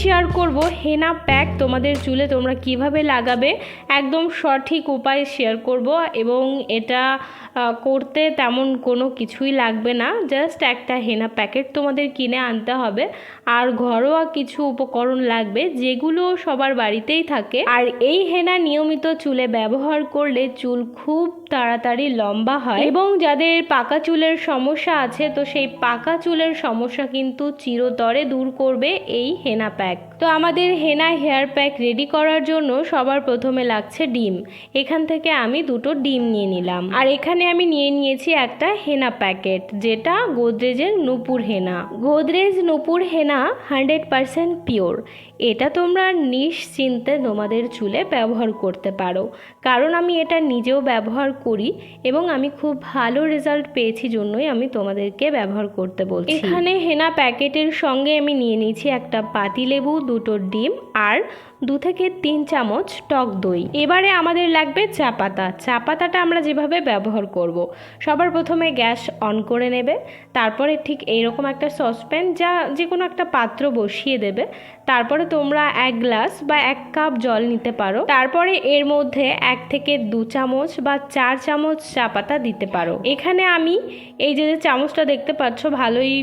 Share করব। হেনা pack তোমাদের চুলে তোমরা কীভাবে লাগাবে? একদম সঠিক উপায় শেয়ার করব এবং এটা করতে তেমন কোনো কিছুই লাগবে না। জাস্ট একটা হেনা প্যাকেট তোমাদের কিনে আনতে হবে। আর ঘরোয়া কিছু উপকরণ লাগবে যেগুলো সবার বাড়িতেই থাকে। আর এই হেনা নিয়মিত চুলে ব্যবহার করলে চুল খুব তাড়াতাড়ি লম্বা হয়। এবং যাদের পাকা চুলের সমস্যা আছে, তো সেই পাকা চুলের সমস্যা কিন্তু চিরতরে দূর করবে এই হেনা প্যাক তো আমাদের হেনা হেয়ার প্যাক রেডি করার জন্য সবার প্রথমে লাগছে ডিম। এখান থেকে আমি দুটো ডিম নিয়ে নিলাম। আর এখানে আমি নিয়ে নিয়েছি একটা হেনা প্যাকেট যেটা গোদরেজের Nupur henna. Godrej Nupur henna hundred percent pure এটা তোমরা নিশ্চিন্তে তোমাদের চুলে ব্যবহার করতে পারো। কারণ আমি এটা নিজেও ব্যবহার করি এবং আমি খুব ভালো রেজাল্ট পেয়েছি জন্যই আমি তোমাদেরকে ব্যবহার করতে বলছি। এখানে হেনা প্যাকেটের সঙ্গে আমি নিয়ে নিয়েছি একটা পাতিলেবু দুটো ডিম আর দু থেকে তিন চামচ টক দই। এবারে আমাদের লাগবে চা পাতা। চা পাতাটা আমরা যেভাবে ব্যবহার করব। সবার প্রথমে গ্যাস অন করে নেবে, তারপরে ঠিক এইরকম একটা সসপ্যান যা যে কোনো একটা পাত্র বসিয়ে দেবে, তারপরে তোমরা এক গ্লাস বা এক কাপ জল নিতে পারো। তারপরে এর মধ্যে এক থেকে দু চামচ বা চার চামচ চা পাতা দিতে পারো। এখানে আমি এই যে যে চামচটা দেখতে পাচ্ছ, ভালোই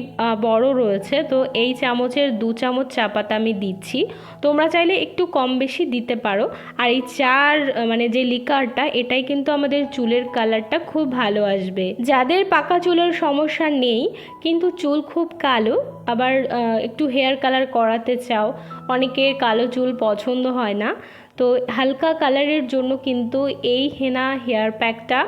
বড় রয়েছে। তো এই চামচের দু চামচ চা পাতা আমি দিচ্ছি। তোমরা চাইলে একটু কম বেশি দিতে পারো। আর এই চার মানে যে লিকারটা, এটাই কিন্তু আমাদের চুলের কালারটা খুব ভালো আসবে। যাদের পাকা চুলের সমস্যা নেই, কিন্তু চুল খুব কালো আবার একটু হেয়ার কালার করাতে চাও অনেকের কালো চুল পছন্দ হয় না। তো হালকা কালারের জন্য কিন্তু এই হেনা হেয়ার প্যাকটা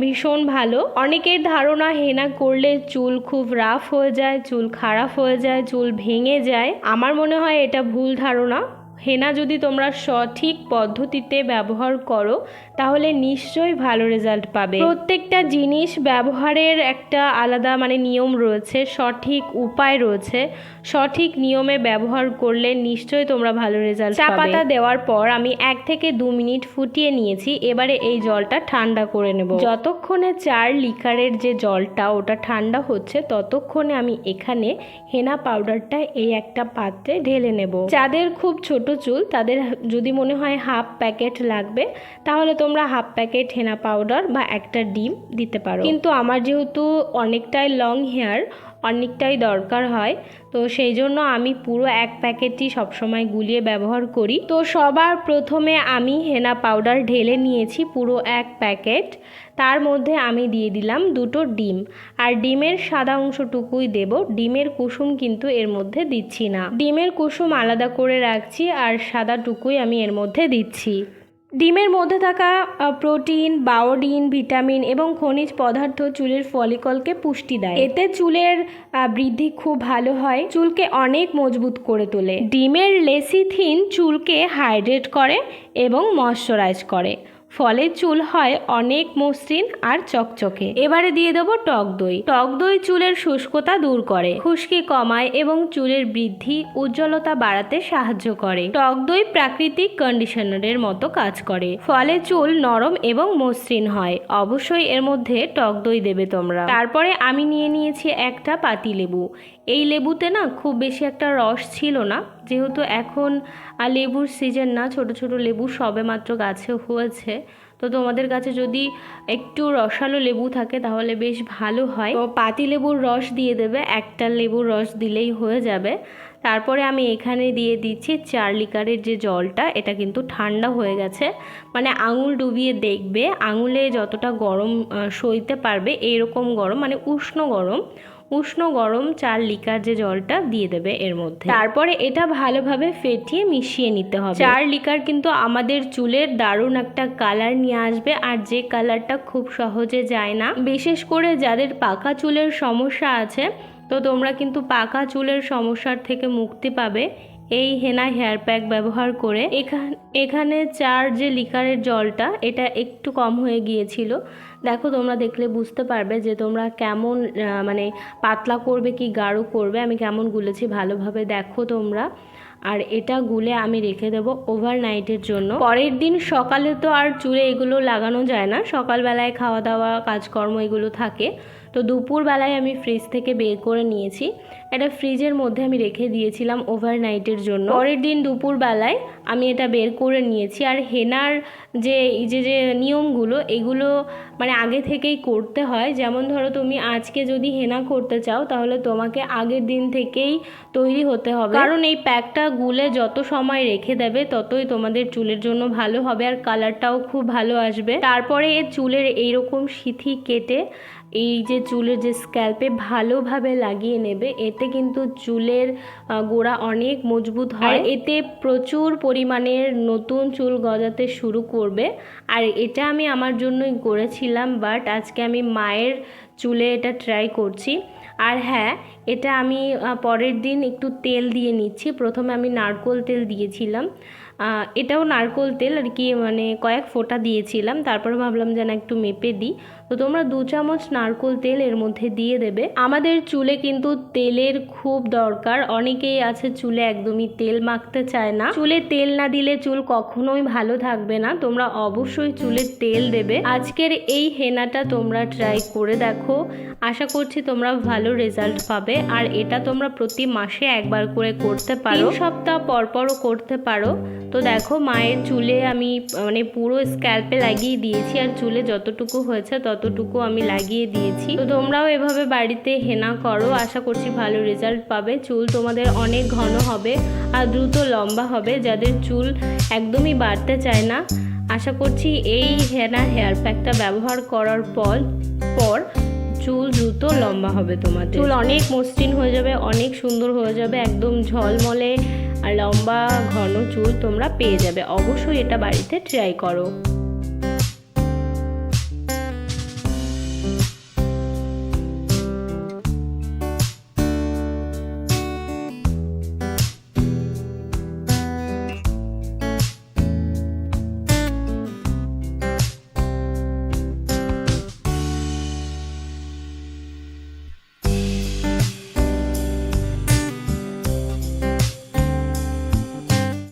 ভীষণ ভালো। অনেকের ধারণা হেনা করলে চুল খুব রাফ হয়ে যায়, চুল খারাপ হয়ে যায়, চুল ভেঙে যায়। আমার মনে হয় এটা ভুল ধারণা। হেনা যদি তোমরা সঠিক পদ্ধতিতে ব্যবহার করো তাহলে নিশ্চয়ই ভালো রেজাল্ট পাবে। প্রত্যেকটা জিনিস ব্যবহারের একটা আলাদা মানে নিয়ম রয়েছে সঠিক উপায় রয়েছে। সঠিক নিয়মে ব্যবহার করলে নিশ্চয়ই তোমরা ভালো রেজাল্ট চা পাতা দেওয়ার পর আমি এক থেকে দু মিনিট ফুটিয়ে নিয়েছি এবারে এই জলটা ঠান্ডা করে নেব। যতক্ষণে চার লিকারের যে জলটা ওটা ঠান্ডা হচ্ছে ততক্ষণে আমি এখানে হেনা পাউডারটা এই একটা পাত্রে ঢেলে নেব। যাদের খুব ছোট চুল, তাদের যদি মনে হয় হাফ প্যাকেট লাগবে, তাহলে তোমরা হাফ প্যাকেট হেনা পাউডার বা একটা ডিম দিতে পারো। কিন্তু আমার যেহেতু অনেকটাই লং হেয়ার অনেকটাই দরকার হয়। তো সেই জন্য আমি পুরো এক প্যাকেটই সবসময় গুলিয়ে ব্যবহার করি। তো সবার প্রথমে আমি হেনা পাউডার ঢেলে নিয়েছি পুরো এক প্যাকেট। তার মধ্যে আমি দিয়ে দিলাম দুটো ডিম। আর ডিমের সাদা অংশটুকুই দেব। ডিমের কুসুম কিন্তু এর মধ্যে দিচ্ছি না। ডিমের কুসুম আলাদা করে রাখছি আর সাদাটুকুই আমি এর মধ্যে দিচ্ছি। ডিমের মধ্যে থাকা প্রোটিন বায়োডিন ভিটামিন এবং খনিজ পদার্থ চুলের ফলিকলকে পুষ্টি দেয়। এতে চুলের বৃদ্ধি খুব ভালো হয়, চুলকে অনেক মজবুত করে তোলে। ডিমের লেসিথিন চুলকে হাইড্রেট করে এবং ময়শ্চারাইজ করে। ফলে চুল হয় অনেক মসৃণ আর চকচকে। এবারে দিয়ে দেবো টক দই। টক দই চুলের শুষ্কতা দূর করে, খুশকি কমায় এবং চুলের বৃদ্ধি, উজ্জ্বলতা বাড়াতে সাহায্য করে। টক দই প্রাকৃতিক কন্ডিশনারের মতো কাজ করে, ফলে চুল নরম এবং মসৃণ হয়। অবশ্যই এর মধ্যে টক দই দেবে তোমরা। তারপরে আমি নিয়ে নিয়েছি একটা পাতি লেবু। এই লেবুতে না খুব বেশি একটা রস ছিল না। যেহেতু এখন লেবুর সিজন না, ছোট ছোট লেবু সবে মাত্র গাছে হয়েছে। তো তোমাদের কাছে যদি একটু রসালো লেবু থাকে তাহলে বেশ ভালো হয়। তো পাতি লেবুর রস দিয়ে দেবে, একটা লেবুর রস দিলেই হয়ে যাবে। তারপরে আমি এখানে দিয়ে দিচ্ছি চার লিটারের যে জলটা, এটা কিন্তু ঠান্ডা হয়ে গেছে। মানে আঙুল ডুবিয়ে দেখবে, আঙুলে যতটা গরম সইতে পারবে এইরকম গরম মানে উষ্ণ গরম। উষ্ণ গরম চার লিকার যে জলটা দিয়ে দেবে এর মধ্যে। তারপরে এটা ভালোভাবে ফেটিয়ে মিশিয়ে নিতে হবে। চার লিকার কিন্তু আমাদের চুলের দারুণ একটা কালার নিয়ে আসবে আর যে কালারটা খুব সহজে যায় না। বিশেষ করে যাদের পাকা চুলের সমস্যা আছে, তো তোমরা কিন্তু পাকা চুলের সমস্যার থেকে মুক্তি পাবে। এই হেনা হেয়ার প্যাক ব্যবহার করে এখান, এখানে চার যে লিকারের জলটা, এটা একটু কম হয়ে গিয়েছিল। দেখো, তোমরা দেখলে বুঝতে পারবে যে তোমরা কেমন মানে পাতলা করবে কি গাঢ় করবে। আমি কেমন গুলেছি ভালোভাবে দেখো তোমরা। আর এটা গুলে আমি রেখে দেবো ওভারনাইটের জন্য। পরের দিন সকালে তো আর চুলে এগুলো লাগানো যায় না। সকালবেলায় খাওয়া দাওয়া কাজকর্ম এগুলো থাকে। তো দুপুরবেলায় আমি ফ্রিজ থেকে বের করে নিয়েছি। এটা ফ্রিজের মধ্যে আমি রেখে দিয়েছিলাম ওভারনাইটের জন্য। পরের দিন দুপুরবেলায় আমি এটা বের করে নিয়েছি। আর হেনার যে, এই যে যে নিয়মগুলো, এগুলো মানে আগে থেকেই করতে হয়। যেমন ধরো, তুমি আজকে যদি হেনা করতে চাও, তাহলে তোমাকে আগের দিন থেকেই তৈরি হতে হবে। কারণ এই প্যাকটা গুলে যত সময় রেখে দেবে, ততই তোমাদের চুলের জন্য ভালো হবে। আর কালারটাও খুব ভালো আসবে। তারপরে এর চুলের এইরকম সিথি কেটে এই যে চুলের যে স্ক্যাল্পে ভালোভাবে লাগিয়ে নেবে এতে কিন্তু চুলের গোড়া অনেক মজবুত হয়। এতে প্রচুর পরিমাণের নতুন চুল গজাতে শুরু করবে। আর এটা আমি আমার জন্যই করেছিলাম বাট আজকে আমি মায়ের চুলে এটা ট্রাই করছি। আর হ্যাঁ এটা আমি পরের দিন একটু তেল দিয়ে নিচ্ছি। প্রথমে আমি নারকোল তেল দিয়েছিলাম। এটাও নারকোল তেল আর কি মানে কয়েক ফোঁটা দিয়েছিলাম। তারপর ভাবলাম যেন একটু মেপে দিই। তো তোমরা দু চামচ নারকোল তেল এর মধ্যে দিয়ে দেবে। আমাদের চুলে কিন্তু তেলের খুব দরকার। অনেকেই আছে চুলে একদমই তেল মাখতে চায় না। চুলে তেল না দিলে চুল কখনোই ভালো থাকবে না। তোমরা অবশ্যই চুলে তেল দেবে। আজকের এই হেনাটা তোমরা ট্রাই করে দেখো। আশা করছি তোমরা ভালো রেজাল্ট পাবে। আর এটা তোমরা প্রতি মাসে একবার করে করতে পারো। সপ্তাহ পর পরও করতে পারো। তো দেখো, মায়ের চুলে আমি মানে পুরো স্ক্যাল্পে লাগিয়ে দিয়েছি। আর চুলে যতটুকু হয়েছে ততটুকু আমি লাগিয়ে দিয়েছি। তো তোমরাও এভাবে বাড়িতে হেনা করো। আশা করছি ভালো রেজাল্ট পাবে। চুল তোমাদের অনেক ঘন হবে আর দ্রুত লম্বা হবে। যাদের চুল একদমই বাড়তে চায় না, আশা করছি এই হেনা হেয়ার প্যাকটা ব্যবহার করার পর পর চুল দ্রুত লম্বা হবে তোমাদের। চুল অনেক মসৃণ হয়ে যাবে, অনেক সুন্দর হয়ে যাবে, একদম ঝলমলে আর লম্বা ঘন চুল তোমরা পেয়ে যাবে। অবশ্যই এটা বাড়িতে ট্রাই করো।